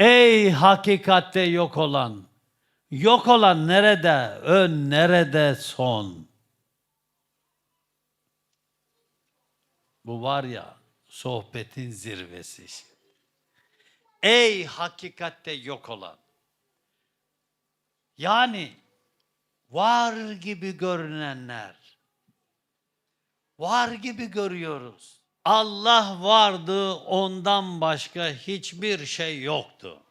Ey hakikatte yok olan, yok olan nerede, ön nerede son? Bu var ya sohbetin zirvesi. Ey hakikatte yok olan. Yani var gibi görünenler. Var gibi görüyoruz. Allah vardı, ondan başka hiçbir şey yoktu.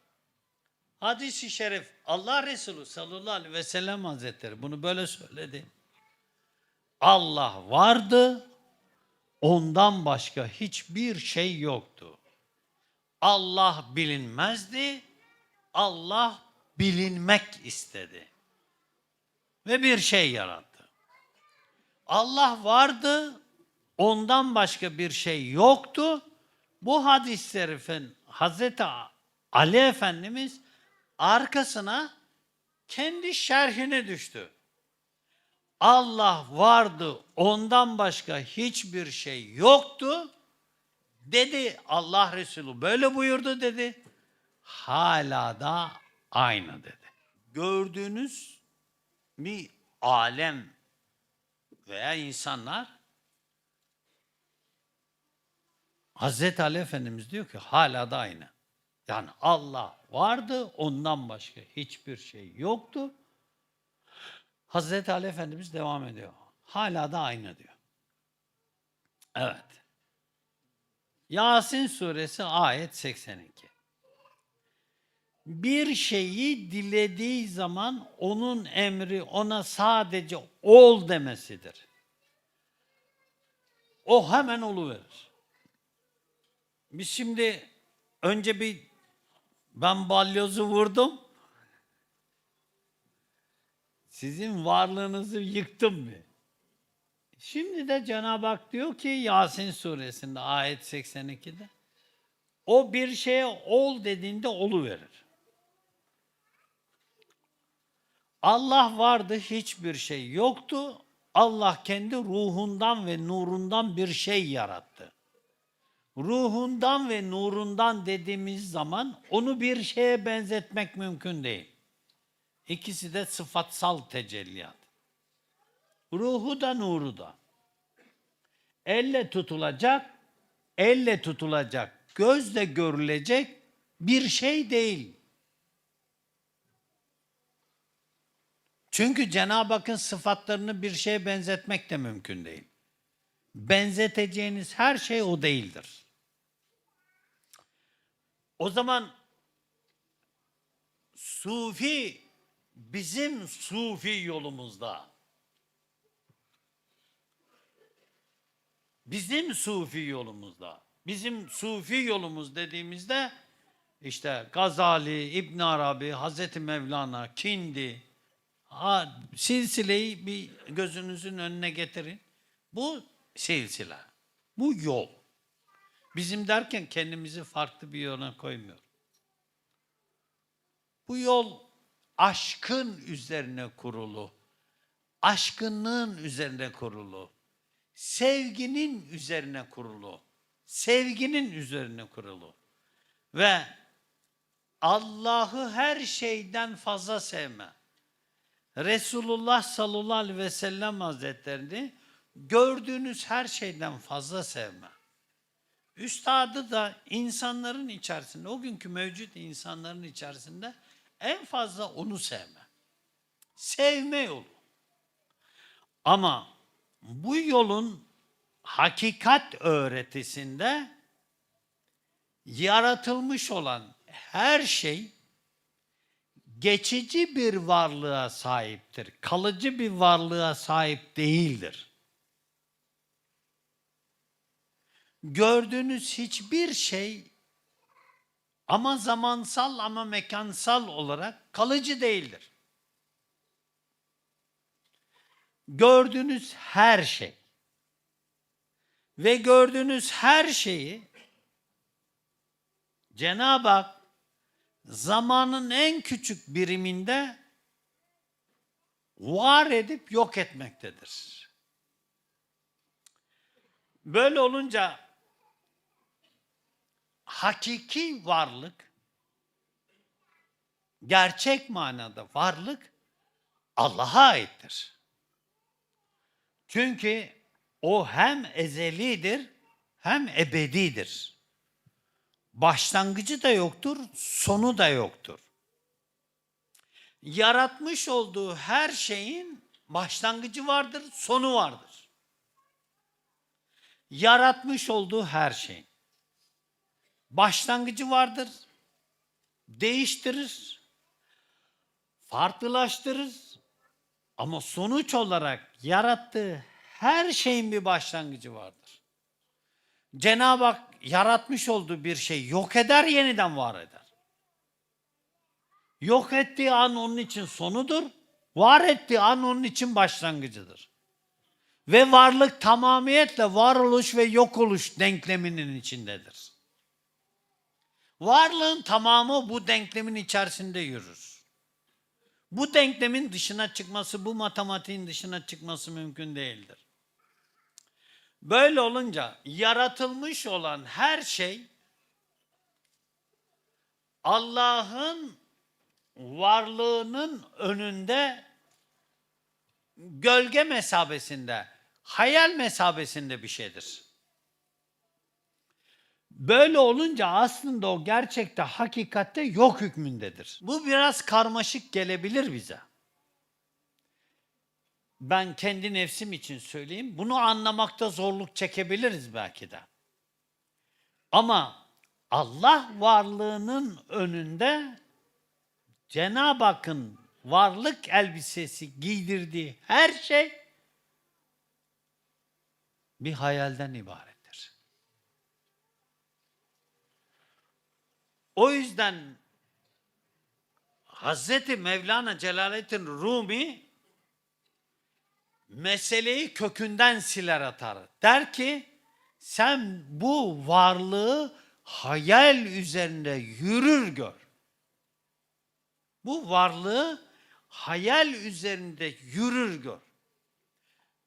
Hadis-i şerif Allah Resulü sallallahu aleyhi ve sellem hazretleri bunu böyle söyledi. Allah vardı, ondan başka hiçbir şey yoktu. Allah bilinmezdi, Allah bilinmek istedi. Ve bir şey yarattı. Allah vardı, ondan başka bir şey yoktu. Bu hadis-i şerifin Hazreti Ali Efendimiz arkasına kendi şerhine düştü. Allah vardı, ondan başka hiçbir şey yoktu. Dedi Allah Resulü böyle buyurdu dedi. Hala da aynı dedi. Gördüğünüz bir alem veya insanlar Hazreti Ali Efendimiz diyor ki hala da aynı. Yani Allah vardı, ondan başka hiçbir şey yoktu. Hazreti Ali Efendimiz devam ediyor. Hala da aynı diyor. Evet. Yasin suresi ayet 82. Bir şeyi dilediği zaman onun emri ona sadece ol demesidir. O hemen oluverir. Biz şimdi önce bir ben balyozu vurdum. Sizin varlığınızı yıktım mı? Şimdi de Cenab-ı Hak diyor ki Yasin suresinde ayet 82'de o bir şeye ol dediğinde olu verir. Allah vardı hiçbir şey yoktu. Allah kendi ruhundan ve nurundan bir şey yarattı. Ruhundan ve nurundan dediğimiz zaman onu bir şeye benzetmek mümkün değil. İkisi de sıfatsal tecelliyat. Ruhu da nuru da. Elle tutulacak, elle tutulacak, gözle görülecek bir şey değil. Çünkü Cenab-ı Hakk'ın sıfatlarını bir şeye benzetmek de mümkün değil. Benzeteceğiniz her şey o değildir. O zaman Sufi bizim Sufi yolumuzda bizim Sufi yolumuzda bizim Sufi yolumuz dediğimizde işte Gazali, İbn Arabi, Hazreti Mevlana, Kindi ha, silsileyi bir gözünüzün önüne getirin. Bu silsile. Bu yol. Bizim derken kendimizi farklı bir yola koymuyor. Bu yol aşkın üzerine kurulu. Aşkınlığın üzerine kurulu. Sevginin üzerine kurulu. Sevginin üzerine kurulu. Ve Allah'ı her şeyden fazla sevme. Resulullah sallallahu aleyhi ve sellem hazretlerini gördüğünüz her şeyden fazla sevme. Üstadı da insanların içerisinde, o günkü mevcut insanların içerisinde en fazla onu sevme. Sevme yolu. Ama bu yolun hakikat öğretisinde yaratılmış olan her şey geçici bir varlığa sahiptir. Kalıcı bir varlığa sahip değildir. Gördüğünüz hiçbir şey ama zamansal ama mekansal olarak kalıcı değildir. Gördüğünüz her şey ve gördüğünüz her şeyi Cenab-ı Hak zamanın en küçük biriminde var edip yok etmektedir. Böyle olunca hakiki varlık gerçek manada varlık Allah'a aittir. Çünkü o hem ezelidir hem ebedidir. Başlangıcı da yoktur, sonu da yoktur. Yaratmış olduğu her şeyin başlangıcı vardır, sonu vardır. Yaratmış olduğu her şeyin başlangıcı vardır, değiştirir, farklılaştırır ama sonuç olarak yarattığı her şeyin bir başlangıcı vardır. Cenab-ı Hak yaratmış olduğu bir şey yok eder, yeniden var eder. Yok ettiği an onun için sonudur, var ettiği an onun için başlangıcıdır. Ve varlık tamamiyetle varoluş ve yok oluş denkleminin içindedir. Varlığın tamamı bu denklemin içerisinde yürür. Bu denklemin dışına çıkması, bu matematiğin dışına çıkması mümkün değildir. Böyle olunca yaratılmış olan her şey Allah'ın varlığının önünde gölge mesabesinde, hayal mesabesinde bir şeydir. Böyle olunca aslında o gerçekte hakikatte yok hükmündedir. Bu biraz karmaşık gelebilir bize. Ben kendi nefsim için söyleyeyim. Bunu anlamakta zorluk çekebiliriz belki de. Ama Allah varlığının önünde Cenab-ı Hakk'ın varlık elbisesi giydirdiği her şey bir hayalden ibarettir. O yüzden Hazreti Mevlana Celaleddin Rumi meseleyi kökünden siler atar. Der ki sen bu varlığı hayal üzerinde yürür gör. Bu varlığı hayal üzerinde yürür gör.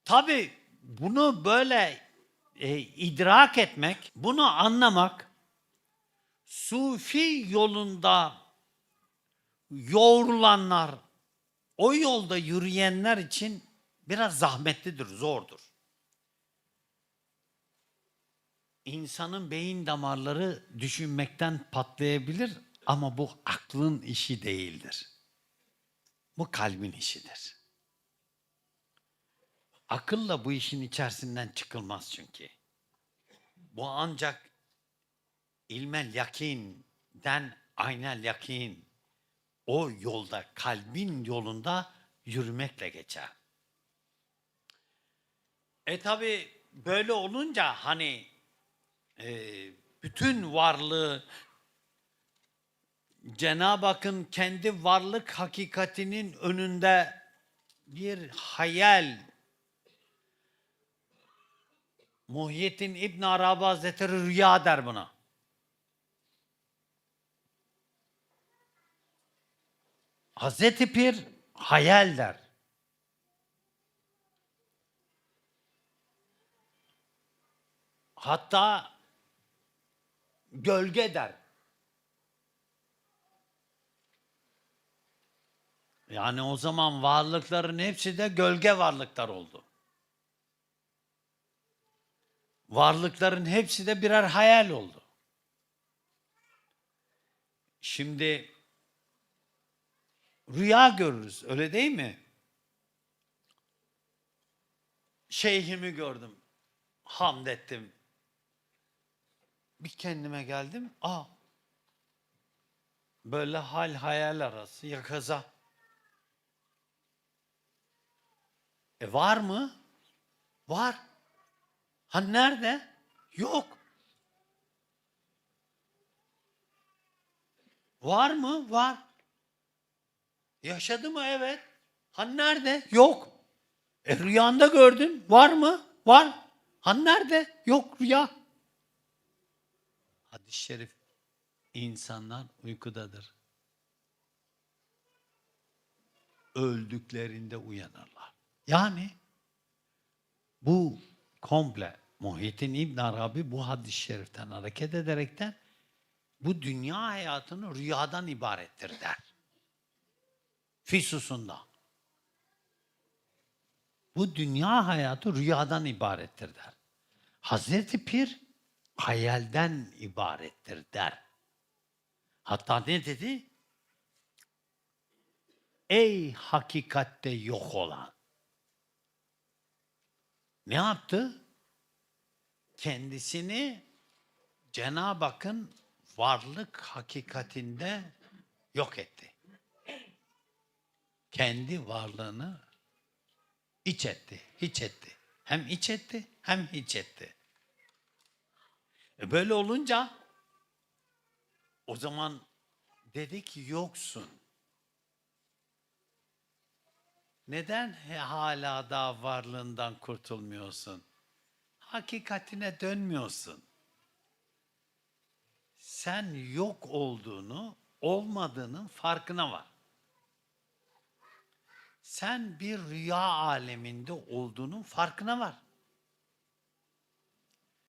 Tabi bunu böyle e, idrak etmek, bunu anlamak Sufi yolunda yoğrulanlar, o yolda yürüyenler için biraz zahmetlidir, zordur. İnsanın beyin damarları düşünmekten patlayabilir ama bu aklın işi değildir. Bu kalbin işidir. Akılla bu işin içerisinden çıkılmaz çünkü. Bu ancak ilmel yakinden aynel yakin o yolda kalbin yolunda yürümekle geçer. E tabi böyle olunca hani e, bütün varlığı Cenab-ı Hakk'ın kendi varlık hakikatinin önünde bir hayal Muhyiddin İbn Arabi Hazretleri rüya der buna. Hazreti Pir hayal der. Hatta gölge der. Yani o zaman varlıkların hepsi de gölge varlıklar oldu. Varlıkların hepsi de birer hayal oldu. Şimdi rüya görürüz öyle değil mi? Şeyhimi gördüm. Hamd ettim. Bir kendime geldim. Aa. Böyle hal hayal arası yakaza. E var mı? Var. Ha nerede? Yok. Var mı? Var. Yaşadı mı? Evet. Ha nerede? Yok. E rüyanda gördün. Var mı? Var. Ha nerede? Yok rüya. Hadis-i şerif. İnsanlar uykudadır. Öldüklerinde uyanırlar. Yani bu komple Muhyiddin İbn Arabi bu hadis-i şeriften hareket ederekten bu dünya hayatını rüyadan ibarettir der. Fisusunda. Bu dünya hayatı rüyadan ibarettir der. Hazreti Pir hayalden ibarettir der. Hatta ne dedi? Ey hakikatte yok olan. Ne yaptı? Kendisini Cenab-ı Hakk'ın varlık hakikatinde yok etti. Kendi varlığını iç etti, hiç etti. Hem iç etti, hem hiç etti. E böyle olunca o zaman dedi ki yoksun. Neden hala daha varlığından kurtulmuyorsun? Hakikatine dönmüyorsun. Sen yok olduğunu, olmadığının farkına var. Sen bir rüya aleminde olduğunun farkına var.